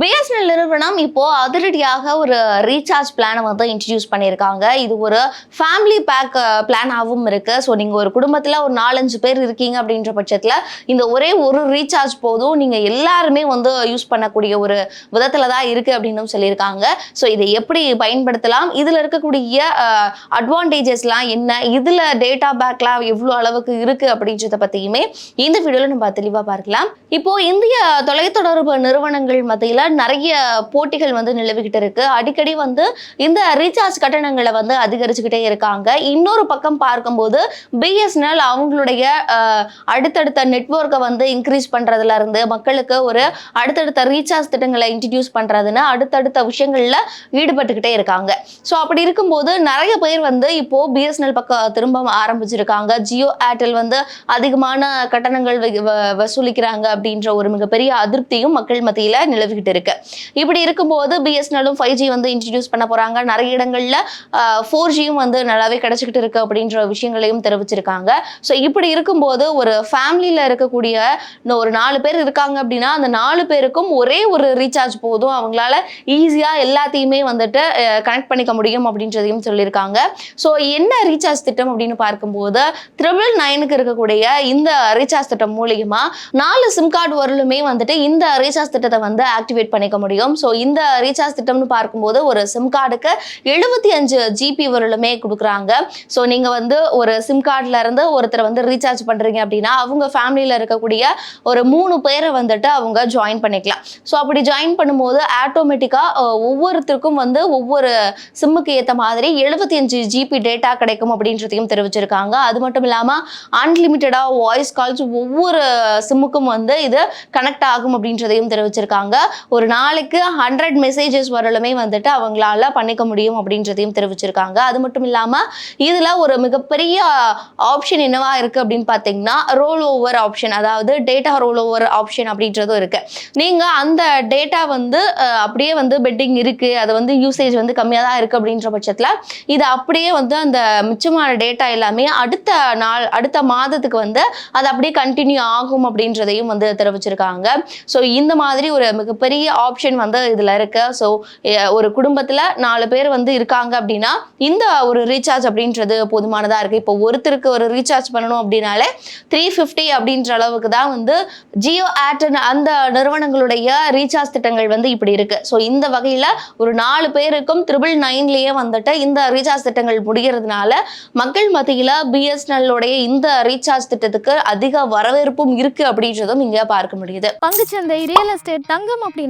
BSNL நிறுவனம் இப்போ அதிரடியாக ஒரு ரீசார்ஜ் பிளானை வந்து இன்ட்ரடியூஸ் பண்ணியிருக்காங்க. இது ஒரு ஃபேமிலி பேக் பிளானாகவும் இருக்கு. ஸோ நீங்க ஒரு குடும்பத்துல ஒரு நாலஞ்சு பேர் இருக்கீங்க அப்படின்ற பட்சத்தில் இந்த ஒரே ஒரு ரீசார்ஜ் போதும் நீங்க எல்லாருமே வந்து யூஸ் பண்ணக்கூடிய ஒரு விதத்துல தான் இருக்கு அப்படின்னு சொல்லியிருக்காங்க. ஸோ இதை எப்படி பயன்படுத்தலாம்? இதுல இருக்கக்கூடிய அட்வான்டேஜஸ்லாம் என்ன? இதுல டேட்டா பேக்லாம் எவ்வளோ அளவுக்கு இருக்கு அப்படின்றத பத்தியுமே இந்த வீடியோவில் நம்ம தெளிவாக பார்க்கலாம். இப்போ இந்திய தொலைத்தொடர்பு நிறுவனங்கள் மத்தியில் நிறைய போட்டிகள் வந்து நிலவிக்கிட்டு இருக்கு. அடிக்கடி வந்து இந்த ரீசார்ஜ் கட்டணங்களை வந்து அதிகரிச்சுக்கிட்டே இருக்காங்க. இன்னொரு பக்கம் பார்க்கும்போது பிஎஸ்என்எல் அவங்களுடைய அடுத்தடுத்த நெட்வொர்க்கை வந்து இன்க்ரீஸ் பண்றதுல இருந்து மக்களுக்கு ஒரு அடுத்தடுத்த ரீசார்ஜ் திட்டங்களை இன்ட்ரடியூஸ் பண்றதுன்னு அடுத்தடுத்த விஷயங்கள்ல ஈடுபட்டுக்கிட்டே இருக்காங்க. ஸோ அப்படி இருக்கும்போது நிறைய பேர் வந்து இப்போ பிஎஸ்என்எல் பக்கம் திரும்ப ஆரம்பிச்சிருக்காங்க. ஜியோ ஏர்டெல் வந்து அதிகமான கட்டணங்கள் வ- வ- வசூலிக்கிறாங்க அப்படின்ற ஒரு மிகப்பெரிய அதிருப்தியும் மக்கள் மத்தியில நிலவிக்கிட்டு இருக்கு. இப்படி இருக்கும்போது பிஎஸ்என்எல்லும் ஃபைவ் ஜி வந்து இன்ட்ரடியூஸ் பண்ண போறாங்க. நிறைய இடங்கள்ல ஃபோர் ஜியும் வந்து நல்லாவே கிடைச்சிக்கிட்டு இருக்கு அப்படின்ற விஷயங்களையும் தெரிவிச்சிருக்காங்க. ஸோ இப்படி இருக்கும்போது ஒரு ஃபேமிலியில இருக்கக்கூடிய ஒரு நாலு பேர் இருக்காங்க அப்படின்னா அந்த நாலு பேருக்கும் ஒரே ஒரு ரீசார்ஜ் போதும். அவங்களால ஈஸியா எல்லாத்தையுமே வந்துட்டு கனெக்ட் பண்ணிக்க முடியும் அப்படின்றதையும் சொல்லியிருக்காங்க. ஸோ என்ன ரீசார்ஜ் திட்டம் அப்படின்னு பார்க்கும்போது த்ரிபிள் நைனுக்கு இருக்கக்கூடிய இந்த ரீசார்ஜ் திட்டம் மூலியமா நாலு சிம் கார்டு வரலுமே வந்துட்டு இந்த ரீசார்ஜ் திட்டத்தை வந்து ஆக்டிவேட் பண்ணிக்க முடியும். ஸோ இந்த ரீசார்ஜ் திட்டம்னு பார்க்கும்போது ஒரு சிம் கார்டுக்கு எழுபத்தி அஞ்சு ஜிபி வரலுமே கொடுக்குறாங்க. ஸோ நீங்க வந்து ஒரு சிம் கார்டுல இருந்து ஒருத்தர் வந்து ரீசார்ஜ் பண்றீங்க அப்படின்னா அவங்க ஃபேமிலியில இருக்கக்கூடிய ஒரு மூணு பேரை வந்துட்டு அவங்க ஜாயின் பண்ணிக்கலாம். ஸோ அப்படி ஜாயின் பண்ணும்போது ஆட்டோமேட்டிக்காக ஒவ்வொருத்தருக்கும் வந்து ஒவ்வொரு சிம்முக்கு ஏற்ற மாதிரி எழுபத்தி அஞ்சு ஜிபி டேட்டா கிடைக்கும் அப்படின்றதையும் தெரிவிச்சிருக்காங்க. அது மட்டும் இல்லாமல் அன்லிமிட்டடாக வாய்ஸ் கால்ஸ் ஒவ்வொரு சிம்முக்கும் வந்து இது கனெக்ட் ஆகும் அப்படின்றதையும் தெரிவிச்சிருக்காங்க. ஒரு ஒரு நாளைக்கு ஹண்ட்ரட் மெசேஜஸ் வரலுமே வந்துட்டு அவங்களால பண்ணிக்க முடியும் அப்படின்றதையும் தெரிவிச்சிருக்காங்க. அது மட்டும் இல்லாமல் இதில் ஒரு மிகப்பெரிய ஆப்ஷன் என்னவா இருக்கு அப்படின்னு பார்த்தீங்கன்னா ரோல் ஓவர் ஆப்ஷன் அதாவது டேட்டா ரோல் ஓவர் ஆப்ஷன் அப்படின்றதும் இருக்கு. நீங்க அந்த டேட்டா வந்து அப்படியே வந்து பெட்டிங் இருக்கு அது வந்து யூசேஜ் வந்து கம்மியாக தான் இருக்கு அப்படின்ற பட்சத்தில் இது அப்படியே வந்து அந்த மிச்சமான டேட்டா எல்லாமே அடுத்த நாள் அடுத்த மாதத்துக்கு வந்து அது அப்படியே கண்டினியூ ஆகும் அப்படின்றதையும் வந்து தெரிவிச்சிருக்காங்க. ஸோ இந்த மாதிரி ஒரு மிகப்பெரிய ஆப்ஷன் வந்து இதில் இருக்கு. ஸோ ஒரு குடும்பத்தில் நாலு பேர் வந்து இருக்காங்க அப்படின்னா இந்த ஒரு ரீசார்ஜ் அப்படின்றது போதுமானதாக இருக்குது இப்போ ஒருத்தருக்கு ஒரு ரீசார்ஜ் பண்ணணும் அப்படின்னாலே த்ரீ ஃபிஃப்டி அப்படின்ற அளவுக்கு தான் வந்து ஜியோ ஏர்டெல் அந்த நிறுவனங்களுடைய ரீசார்ஜ் திட்டங்கள் வந்து இப்படி இருக்கு. ஸோ இந்த வகையில் ஒரு நாலு பேருக்கும் த்ரிபிள் நைன்லேயே வந்துட்டு இந்த ரீசார்ஜ் திட்டங்கள் முடிகிறதுனால மக்கள் மத்தியில் பிஎஸ்என்எல்லுடைய இந்த ரீசார்ஜ் திட்டத்துக்கு அதிக வரவேற்பும் இருக்கு அப்படின்றதும் இங்கே பார்க்க முடியுது. பங்குச்சந்தை ரியல் எஸ்டேட் தங்கம் அப்படின்னு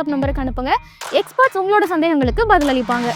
வாட்ஸ்அப் நம்பருக்கு அனுப்புங்க. எக்ஸ்பர்ட்ஸ் உங்களோட சந்தேகங்களுக்கு பதிலளிப்பாங்க.